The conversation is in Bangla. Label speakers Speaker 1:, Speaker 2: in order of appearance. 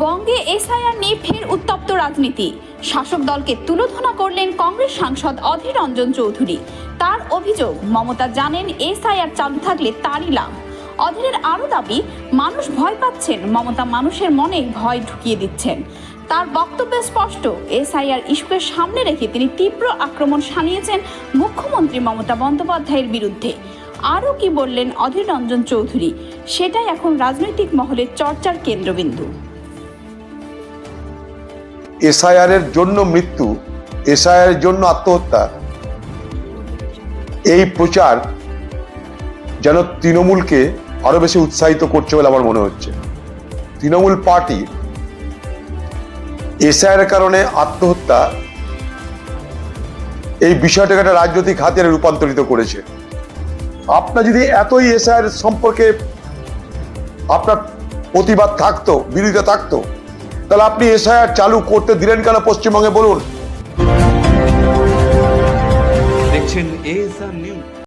Speaker 1: বঙ্গে এসআইআর নিয়ে ফের উত্তপ্ত রাজনীতি। শাসক দলকে তুলোধনা করলেন কংগ্রেস সাংসদ অধীর রঞ্জন চৌধুরী। তার অভিযোগ, মমতা জানেন এসআইআর চালু থাকলে তারই লাভ। অধীরের আরও দাবি, মানুষ ভয় পাচ্ছেন, মমতা মানুষের মনে ভয় ঢুকিয়ে দিচ্ছেন। তার বক্তব্য স্পষ্ট, এসআইআর ইস্যুকে সামনে রেখে তিনি তীব্র আক্রমণ শানিয়েছেন মুখ্যমন্ত্রী মমতা বন্দ্যোপাধ্যায়ের বিরুদ্ধে। আরও কি বললেন অধীর রঞ্জন চৌধুরী? সেটাই এখন রাজনৈতিক মহলের চর্চার কেন্দ্রবিন্দু।
Speaker 2: এসআইআর এর জন্য মৃত্যু এসআইআর জন্য আত্মহত্যা। এই প্রচার যেন তৃণমূলকে আরও বেশি উৎসাহিত করছে বলে আমার মনে হচ্ছে। তৃণমূল পার্টি এসআইআর এর কারণে আত্মহত্যা এই বিষয়টাকে একটা রাজনৈতিক হাতিয়ারে রূপান্তরিত করেছে। আপনার যদি এতই এসআইআর সম্পর্কে আপনার প্রতিবাদ থাকতো, বিরোধিতা থাকতো তাহলে আপনি এসআইআর চালু করতে দিলেন কেন পশ্চিমবঙ্গে? বলুন।
Speaker 3: দেখছেন